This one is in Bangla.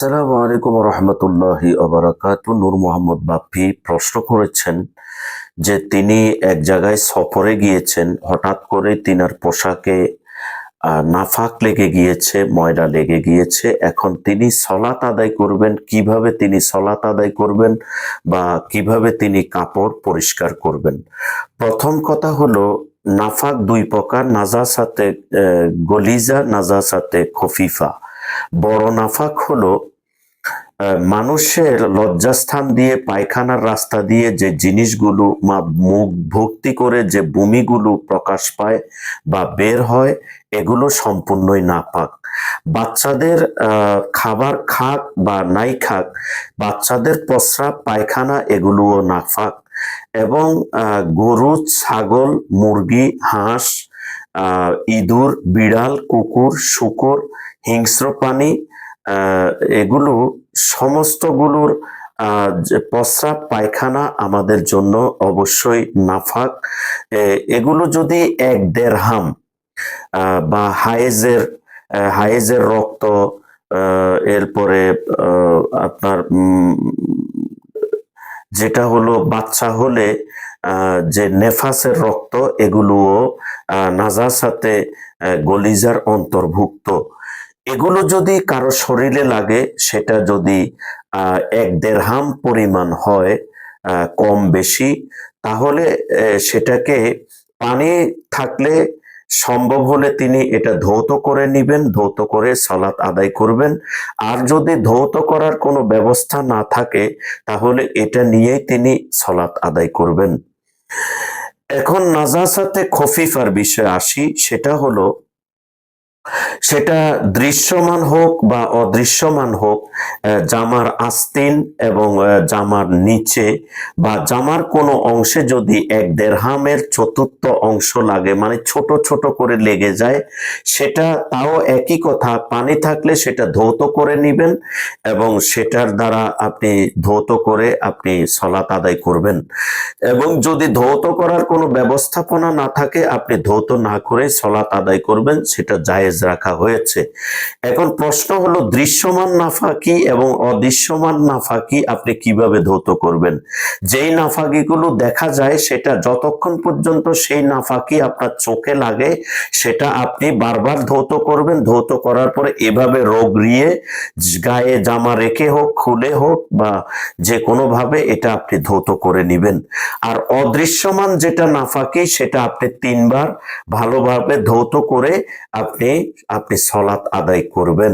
আসসালামু আলাইকুম রহমতুল্লাহি অবরাকাত নূর মোহাম্মদ বাপ্পি প্রশ্ন করেছেন যে তিনি এক জায়গায় সফরে গিয়েছেন হঠাৎ করে তিনার পোশাকে নাফাক লেগে গিয়েছে ময়লা লেগে গিয়েছে। এখন তিনি সলাত আদায় করবেন কীভাবে তিনি সলাত আদায় করবেন বা কীভাবে তিনি কাপড় পরিষ্কার করবেন? প্রথম কথা হলো নাফাক দুই প্রকার নাজাসাতে আহ, গলিজা নাজাসাতে খফিফা। বড় নাফাক হলো মানুষের লজ্জাস্থান দিয়ে, পায়খানার রাস্তা দিয়ে যে জিনিসগুলো মা মুখ ভক্তি করে যে বমিগুলো প্রকাশ পায় বা বের হয়, এগুলো সম্পূর্ণই নাপাক। বাচ্চাদের খাবার খাক বা নাই খাক, বাচ্চাদের প্রস্রাব, পায়খানা এগুলোও নাফাক এবং গরু, ছাগল, মুরগি, হাঁস ইঁদুর, বিড়াল, কুকুর, শুকর, হিংস্র প্রাণী এগুলো সমস্তগুলোর প্রস্রাব পায়খানা আমাদের জন্য অবশ্যই নাফাক। এগুলো যদি এক দেড়হাম আহ, বা হায়েজের হায়েজের রক্ত এরপরে আপনার যেটা হলো বাচ্চা হলে যে নেফাসের রক্ত এগুলোও নাজাসাতে আহ, গলিজার অন্তর্ভুক্ত। এগুলো যদি কারও শরীরে লাগে, সেটা যদি এক দেড়হাম পরিমাণ হয় কম বেশি, তাহলে সেটাকে পানি থাকলে সম্ভব হলে তিনি এটা ধৌত করে নিবেন, ধৌত করে সালাত আদায় করবেন। আর যদি ধৌত করার কোনো ব্যবস্থা না থাকে, তাহলে এটা নিয়েই তিনি সালাত আদায় করবেন। এখন নাজাসাতে খফিফার বিষয়ে আসি, সেটা হলো সেটা দৃশ্যমান হোক বা অদৃশ্যমান হোক জামার আস্তিন এবং জামার নিচে বা জামার কোনো অংশে যদি এক দেড়হামের চতুর্থ অংশ লাগে মানে ছোট ছোট করে লেগে যায়, সেটা তাও একই কথা। পানি থাকলে সেটা ধৌত করে নিবেন এবং সেটার দ্বারা আপনি ধৌত করে আপনি সলাত আদায় করবেন। এবং যদি ধৌত করার কোনো ব্যবস্থাপনা না থাকে, আপনি ধৌত না করে সলাত আদায় করবেন, সেটা জায়েজ রাখা হয়েছে। এখন প্রশ্ন হলো, দৃশ্যমান নাফাকি এবং অদৃশ্যমান নাফাকি আপনি কীভাবে ধৌত করবেন? যেই নাফাকিগুলো দেখা যায়, সেটা যতক্ষণ পর্যন্ত সেই নাফাকি আপনার চোখে লাগে, সেটা আপনি বারবার ধৌত করবেন। ধৌত করার পরে এভাবে রোগড়িয়ে গায়ে জামা রেখে হোক, খুলে হোক বা যে কোনোভাবে, এটা আপনি ধৌত করে নেবেন। আর অদৃশ্যমান যেটা নাফাকি, সেটা আপনি তিনবার ভালোভাবে ধৌত করে আপনি আপনি সলাৎ আদায় করবেন।